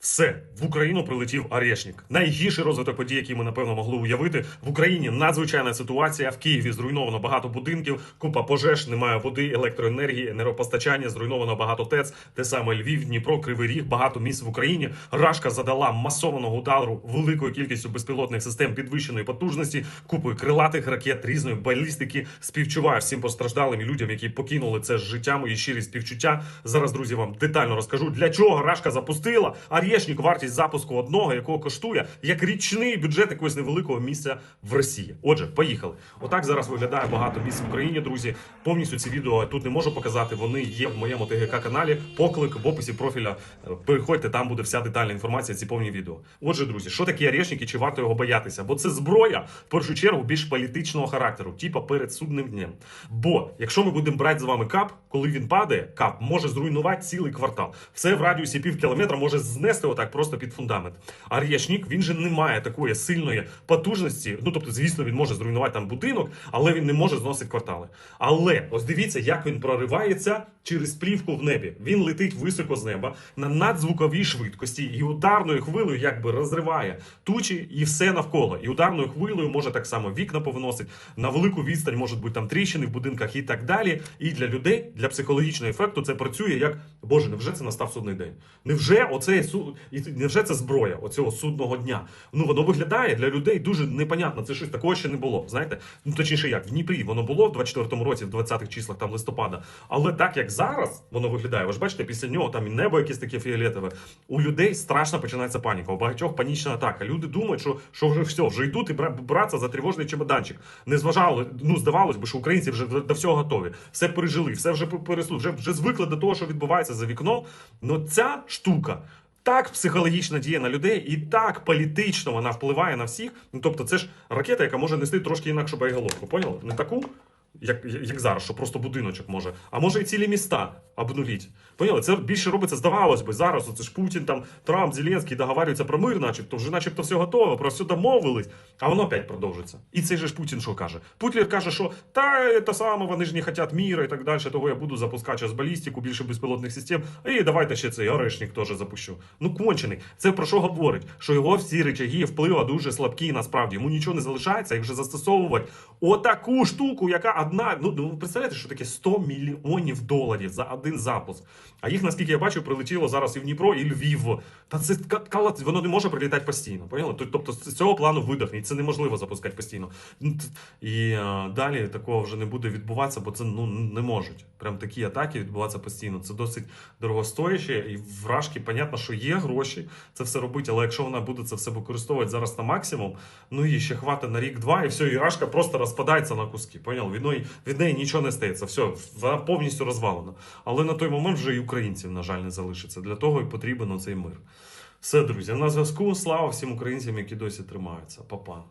Все в Україну прилетів Арешник. Найгірший розвиток подій, який ми напевно могли уявити. В Україні надзвичайна ситуація. В Києві зруйновано багато будинків, купа пожеж, немає води, електроенергії, енергопостачання, зруйновано багато ТЕЦ. Те саме Львів, Дніпро, Кривий Ріг, багато місць в Україні. Рашка задала масованого удару великою кількістю безпілотних систем підвищеної потужності, купою крилатих ракет, різної балістики. Співчуваю всім постраждалим і людям, які покинули це з життя. Мої щирі співчуття. Зараз, друзі, вам детально розкажу, для чого Рашка запустила. Арєшнік вартість запуску одного, якого коштує як річний бюджет якогось невеликого місця в Росії. Отже, поїхали. Отак зараз виглядає багато місць в Україні, друзі. Повністю ці відео тут не можу показати. Вони є в моєму ТГК каналі. Поклик в описі профіля. Переходьте, там буде вся детальна інформація. Ці повні відео. Отже, друзі, що таке Арешник і чи варто його боятися? Бо це зброя в першу чергу більш політичного характеру, типа перед судним днем. Бо якщо ми будемо брати з вами кап, коли він падає, кап може зруйнувати цілий квартал. Все в радіусі пів кілометра може знести отак просто під фундамент. А Рєшнік, він же не має такої сильної потужності. Ну тобто, звісно, він може зруйнувати там будинок, але він не може зносити квартали. Але ось дивіться, як він проривається через плівку в небі. Він летить високо з неба на надзвуковій швидкості і ударною хвилею якби розриває тучі і все навколо. І ударною хвилею може так само вікна повиносить на велику відстань, можуть бути там тріщини в будинках і так далі. І для людей, для психологічного ефекту, це працює як Боже, невже це настав судний день? Невже оце і невже це зброя оцього судного дня? Ну воно виглядає для людей дуже непонятно. Це щось такого ще не було. Знаєте, ну точніше, як в Дніпрі воно було в 24-му році, в 20-х числах там листопада. Але так як зараз воно виглядає, ви ж бачите, після нього там і небо якесь таке фіолетове. У людей страшно починається паніка. У багатьох панічна атака. Люди думають, що, що вже все, вже йдуть і братися за тривожний чемоданчик. Не зважало, ну здавалось би, що українці вже до, всього готові. Все пережили, все вже пересли, вже, вже звикли до того, що відбувається за вікном. Но ця штука. Так психологічно діє на людей, і так політично вона впливає на всіх. Ну тобто, це ж ракета, яка може нести трошки інакшу боєголовку. Поняли? Не таку, як, як зараз, що просто будиночок може, а може і цілі міста обнуліть. Поняли? Це більше робиться, здавалось би, зараз. Оце ж Путін, там Трамп, Зеленський договарюються про мир, начебто, вже начебто все готово, про все домовились, а воно опять продовжиться. І цей же ж Путін що каже? Путлер каже, що та це саме, вони ж не хочуть міра і так далі, того я буду запускати зараз балістику, більше безпілотних систем. І давайте ще цей орешник теж запущу. Ну, кончений. Це про що говорить? Що його всі речаги впливу дуже слабкі, насправді. Йому нічого не залишається, як вже застосовувати отаку штуку, яка одна. Ну, ну ви представляєте, що таке 100 мільйонів доларів за один запуск. А їх, наскільки я бачу, прилетіло зараз і в Дніпро, і Львів. Та це воно не може прилітати постійно. Поняли? Тобто з цього плану видохне, і це неможливо запускати постійно. Ну, І е, далі такого вже не буде відбуватися, бо це ну не можуть. Прям такі атаки відбуватися постійно. Це досить дорогостояще, і в Рашки, понятно, що є гроші це все робити, але якщо вона буде це все використовувати зараз на максимум, ну і ще хватить на рік-два, і все, і Рашка просто розпадається на куски. Поняв? Від неї, від неї нічого не стається. Все, вона повністю розвалена. Але на той момент вже і українців, на жаль, не залишиться. Для того і потрібен оцей мир. Все, друзі, на зв'язку. Слава всім українцям, які досі тримаються. Па-па.